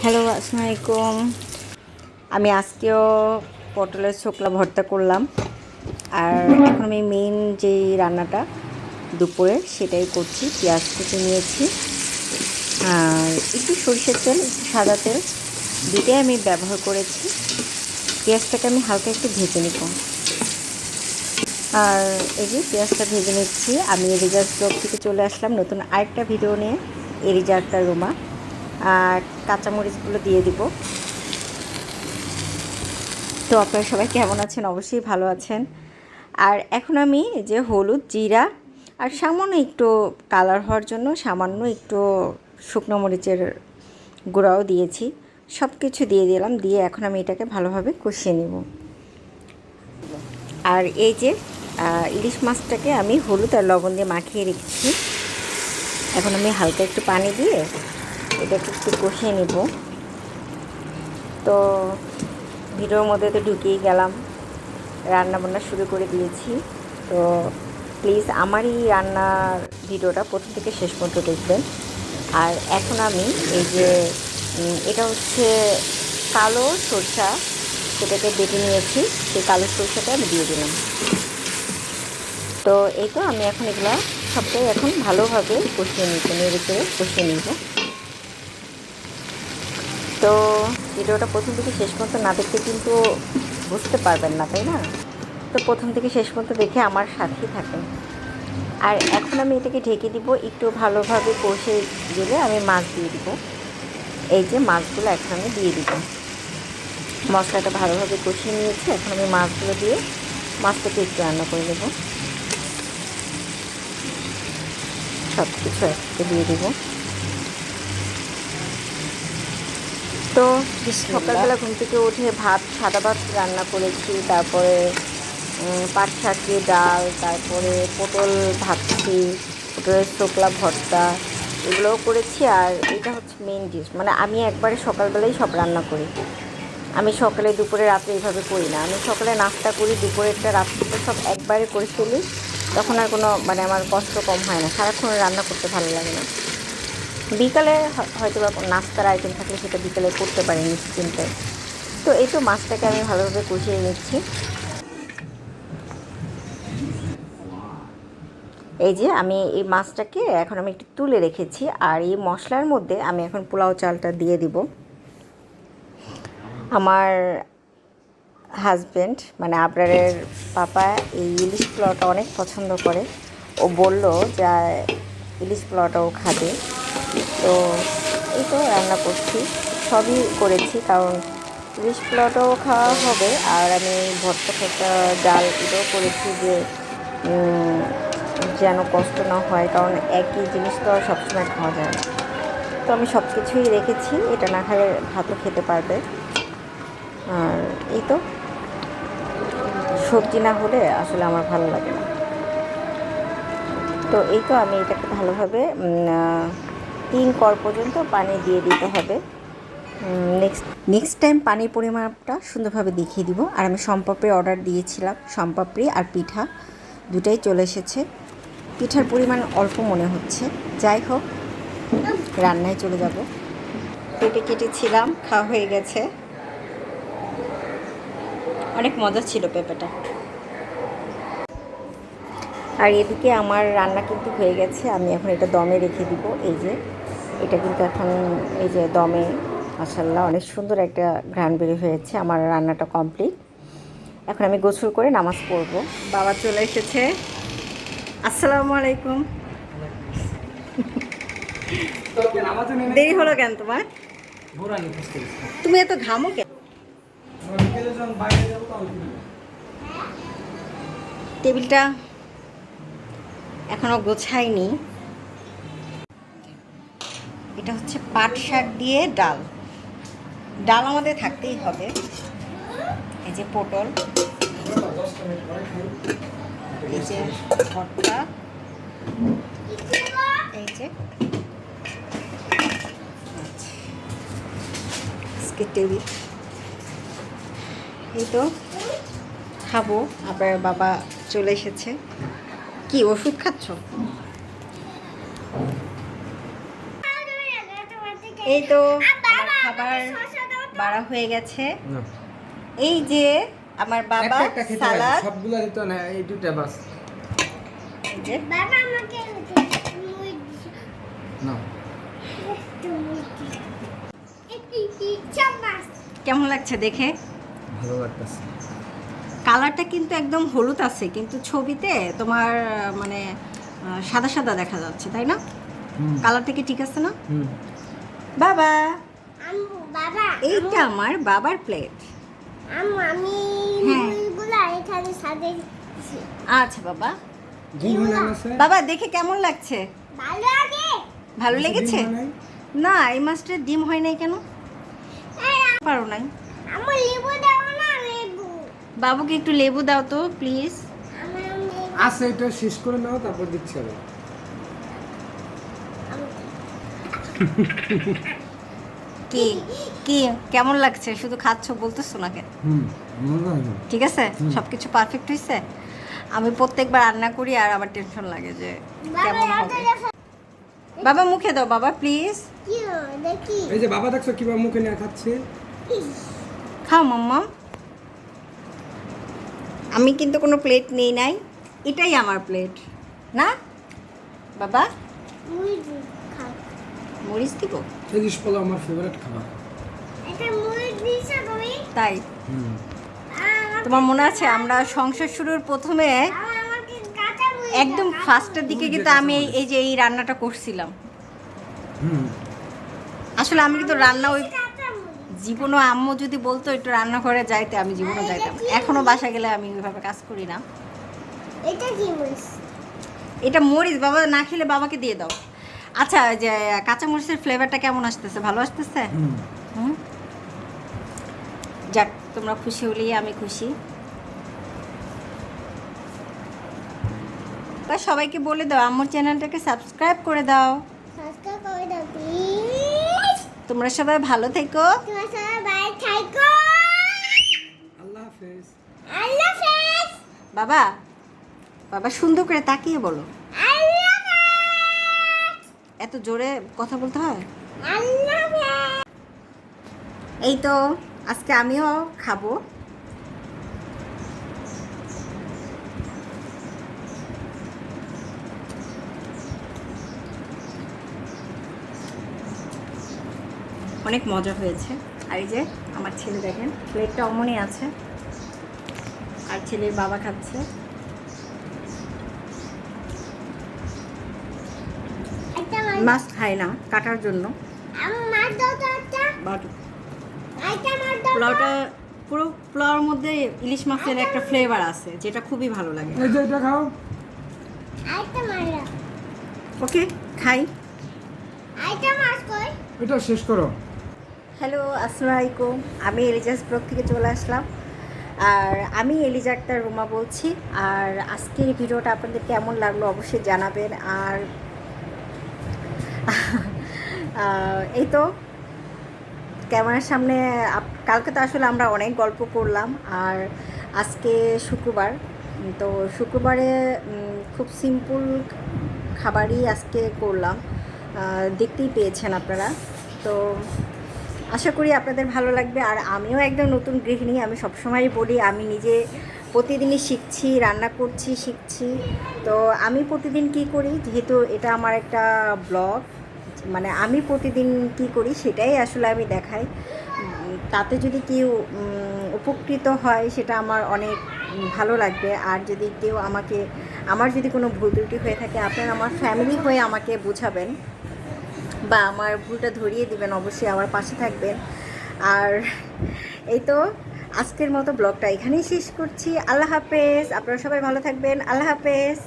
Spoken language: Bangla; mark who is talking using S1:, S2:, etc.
S1: হ্যালো আসসালামু আলাইকুম আমি আজকেও পটলের ছোকলা ভর্তা করলাম। আর এখন আমি মেইন যেই রান্নাটা দুপুরে সেটাই করছি, পেঁয়াজ কুচি নিয়েছি। আর একটু সরষের তেল, একটু সাদা তেল দুটাই আমি ব্যবহার করেছি। পেঁয়াজটাকে আমি হালকা একটু ভেজে নিব। আর এই যে পেঁয়াজটা ভেজে নিচ্ছি, আমি এরিজার ব্লগ থেকে চলে আসলাম নতুন আরেকটা ভিডিও নিয়ে। এরিজা একটা রুমা। কাঁচামরিচগুলো দিয়ে দিব। তো আপনারা সবাই কেমন আছেন? অবশ্যই ভালো আছেন। আর এখন আমি যে হলুদ, জিরা আর সামান্য একটু কালার হওয়ার জন্য সামান্য একটু শুকনো মরিচের গুঁড়াও দিয়েছি। সব কিছু দিয়ে দিলাম, দিয়ে এখন আমি এটাকে ভালোভাবে কষিয়ে নেব। আর এই যে ইলিশ মাছটাকে আমি হলুদ আর লবণ দিয়ে মাখিয়ে রেখেছি। এখন আমি হালকা একটু পানি দিয়ে এটাকে একটু কষিয়ে নিব। তো ভিডিওর মধ্যে তো ঢুকিয়ে গেলাম। রান্না বান্না শুরু করে দিয়েছি। তো প্লিজ আমার এই রান্নার ভিডিওটা প্রথম থেকে শেষ পর্যন্ত দেখবেন। আর এখন আমি এই যে এটা হচ্ছে কালো সরষা সেটাকে বেটে নিয়েছি। সেই কালো সরষাটা আমি দিয়ে দিলাম। তো এই তো আমি এখন এগুলো সবটাই এখন ভালোভাবে কষিয়ে নিব, নেড়ে চেড়ে কষিয়ে নিব। তো ভিডিওটা প্রথম থেকে শেষ পর্যন্ত না দেখতে কিন্তু বুঝতে পারবেন না, তাই না? তো প্রথম থেকে শেষ পর্যন্ত দেখে আমার সাথেই থাকেন। আর এখন আমি এটাকে ঢেকে দিব, একটু ভালোভাবে কষে গেলে আমি মাছ দিয়ে দিব। এই যে মাছগুলো এখন আমি দিয়ে দিব। মশলাটা ভালোভাবে কষিয়ে নিয়েছি, এখন আমি মাছগুলো দিয়ে মাছটাকে একটু রান্না করে দেবো সব কিছু একসাথে দিয়ে দিব। তো সকালবেলা ঘুম থেকে উঠে ভাত, সাদা ভাত রান্না করেছি, তারপরে পাট শাক ডাল, তারপরে পটল ভাজছি, পটলের শোকলা ভর্তা, এগুলোও করেছি আর এটা হচ্ছে মেন ডিশ মানে আমি একবারে সকালবেলাই সব রান্না করি। আমি সকালে দুপুরে, রাতে এইভাবে করি না। আমি সকালে নাস্তা করি, দুপুরেরটা রাত্রিটা সব একবারে করে ফেলি। তখন আর কোনো মানে আমার কষ্ট কম হয় না। সারাক্ষণ রান্না করতে ভালো লাগে না। বিকালে হয়তো বা নাস্তার আইটেম থাকলে সেটা বিকালে করতে পারি নিশ্চিন্তে। তো এই তো মাছটাকে আমি ভালোভাবে কষিয়ে নিচ্ছি। এই যে আমি এই মাছটাকে এখন আমি একটু তুলে রেখেছি আর এই মশলার মধ্যে আমি এখন পোলাও চালটা দিয়ে দিব। আমার হাজব্যান্ড মানে আবরারের পাপা এই ইলিশ পোলাওটা অনেক পছন্দ করে। ও বলল যে ইলিশ পোলাওটাও খাবে। তো এই তো রান্না করছি। সবই করেছি, কারণ ইলিশ পোলাওটাও খাওয়া হবে, আর আমি ভর্তা ফর্তা ডাল এটাও করেছি যে যেন কষ্ট না হয়, কারণ একই জিনিস তো আর সবসময় খাওয়া যায় না। তো আমি সব কিছুই রেখেছি, এটা না খেলে ভাতও খেতে পারবে। আর এই তো। সবজি না হলে আসলে আমার ভালো লাগে না। তো এই তো আমি এটাকে ভালোভাবে তিন কর পর্যন্ত পানি দিয়ে দিতে হবে। নেক্সট নেক্সট টাইম পানির পরিমাপটা সুন্দরভাবে দেখিয়ে দিব। আর আমি সম্পাপড়ি অর্ডার দিয়েছিলাম সম্পাপড়ি আর পিঠা। দুটাই চলে এসেছে। পিঠার পরিমাণ অল্প মনে হচ্ছে। যাই হোক, রান্নায় চলে যাব। কেটে কেটেছিলাম, খাওয়া হয়ে গেছে। অনেক মজা ছিল পেঁপেটা। আর এদিকে আমার রান্না কিন্তু হয়ে গেছে। আমি এখন এটা দমে রেখে দিব। এই যে এটা কিন্তু এখন এই যে দমে মাসাল্লাহ অনেক সুন্দর একটা ঘ্রাণ বের হয়েছে, আমার রান্নাটা কমপ্লিট। এখন আমি গোসল করে নামাজ পড়ব। বাবা চলে এসেছে। আসসালামু আলাইকুম। দেরি হলো কেন তোমার? তুমি এত ঘামো কেন? টেবিলটা এখনও গোছাইনি এটা হচ্ছে পাট শাক দিয়ে ডাল। ডাল আমাদের থাকতেই হবে। এই যে পটল। এই যে ভর্তা। এই যে এই তো খাব। আবার বাবা চলে এসেছে। কি, ওষুধ খাচ্ছ? এই তো খাবার বাড়া হয়ে গেছে। এই যে আমার বাবা সালাদ।
S2: সবগুলো দিত না এই দুটা বাস।
S3: বাবা আমাকে
S2: না।
S1: কেমন লাগছে দেখে?
S2: ভালো লাগতেছে।
S1: কালারটা কিন্তু একদম হলুদ আছে কিন্তু ছবিতে তোমার মানে সাদা সাদা দেখা যাচ্ছে তাই না? কালারটা কি ঠিক আছে না?
S2: হুম।
S1: বাবা।
S3: বাবা।
S1: এইটা আমার বাবার প্লেট
S3: আমি
S1: হ্যাঁ। আচ্ছা বাবা।
S2: ডিম
S1: বাবা দেখে কেমন লাগছে?
S3: ভালো
S1: লেগেছে?
S2: হয় নাই?
S1: না এই মাছটার ডিম হয় নাই কেন? পারো নাই।
S3: আমার লেবু দাও না লেবু।
S1: বাবুকে একটু লেবু দাও তো প্লিজ
S2: আচ্ছা এটা শেষ করে নাও তারপর দিচ্ছি আবার।
S1: কি কি কেমন লাগছে? শুধু খাচ্ছ বলতেছো না কেন ঠিক আছে? সব কিছু পারফেক্ট হয়েছে আমি প্রত্যেকবার রান্না করি আর আমার টেনশন লাগে যে কেমন হবে। বাবা মুখে দাও বাবা প্লিজ
S2: এই যে বাবা দেখছ কীভাবে মুখে নিয়ে খাচ্ছে?
S1: খাও মাম্মা আমি কিন্তু কোনো প্লেট নেই নাই। এটাই আমার প্লেট না? বাবা? মরিচ দিব?
S2: ইলিশ পোলাও আমার ফেভারিট খাবার।
S3: এটা মুই দিছো তুমি?
S1: তাই? তোমার মনে আছে আমরা সংসার শুরুর প্রথমে একদম ফার্স্টের দিকে কিন্তু আমি এই- এই যে এই রান্নাটা করছিলাম। আসলে আমি কিন্তু রান্না ওই জীবনও আম্মু যদি বলতো একটু রান্না করে যাইতে আমি জীবনও যাইতাম। এখনও বাসা গেলে আমি ওইভাবে কাজ করি না।
S3: এটা কি মুই
S1: এটা মরিচ বাবা না খেলে বাবাকে দিয়ে দাও। আচ্ছা যে কাঁচা মরিচের ফ্লেভারটা কেমন আসতেছে? ভালো আসতেছে? যাক তোমরা খুশি হলেই আমি খুশি। সবাইকে বলে দাও আমার চ্যানেলটাকে সাবস্ক্রাইব করে দাও।
S3: সাবস্ক্রাইব করে দাও প্লিজ
S1: তোমরা সবাই ভালো থেকো।
S3: তোমার সবাই বাই থাকো।
S2: আল্লাহ হাফেজ।
S3: আল্লাহ হাফেজ।
S1: বাবা বাবা সুন্দর করে তাকিয়ে বলো। এত জোরে কথা বলতে হয়? এই তো আজকে আমিও খাব। অনেক মজা হয়েছে। আর এই যে আমার ছেলে দেখেন প্লেটটা অমনই আছে। আর ছেলের বাবা খাচ্ছে
S3: একটা মাছ
S1: খায় না কাটার জন্য। পোলাওটা পুরো পোলাওর মধ্যে ইলিশ মাছের একটা ফ্লেভার আছে যেটা খুবই ভালো লাগে।
S2: এই যে এটা খাও।
S3: আরেকটা মাছ দাও।
S1: ওকে খাই।
S2: এটা শেষ করো।
S1: হ্যালো আসসালামু আলাইকুম। আমি এলিজাস ব্লগ থেকে চলে আসলাম। আর আমি এলিজা আক্তার রুমা বলছি। আর আজকের ভিডিওটা আপনাদের কেমন লাগল অবশ্যই জানাবেন। আর এই তো, ক্যামেরার সামনে কালকে তো আসলে আমরা অনেক গল্প করলাম, আর আজকে শুক্রবার তো শুক্রবারে খুব সিম্পল খাবারই আজকে করলাম দেখতেই পেয়েছেন আপনারা, তো আশা করি আপনাদের ভালো লাগবে, আর আমিও একদম নতুন গৃহিণী, আমি সবসময়ই বলি, আমি নিজে প্রতিদিনই শিখছি, রান্না করছি, শিখছি। তো আমি প্রতিদিন কি করি? যেহেতু এটা আমার একটা ব্লগ মানে আমি প্রতিদিন কি করি সেটাই আসলে আমি দেখাই। তাতে যদি কেউ উপকৃত হয় সেটা আমার অনেক ভালো লাগবে। আর যদি কেউ আমাকে, আমার যদি কোনো ভুল ত্রুটি হয়ে থাকে, আপনারা আমার ফ্যামিলি হয়ে আমাকে বোঝাবেন বা আমার ভুলটা ধরিয়ে দিবেন, অবশ্যই আমার পাশে থাকবেন। আর এই তো আজকের মতো ব্লগটা এখানেই শেষ করছি। আল্লাহ হাফেজ। আপনারা সবাই ভালো থাকবেন। আল্লাহ হাফেজ।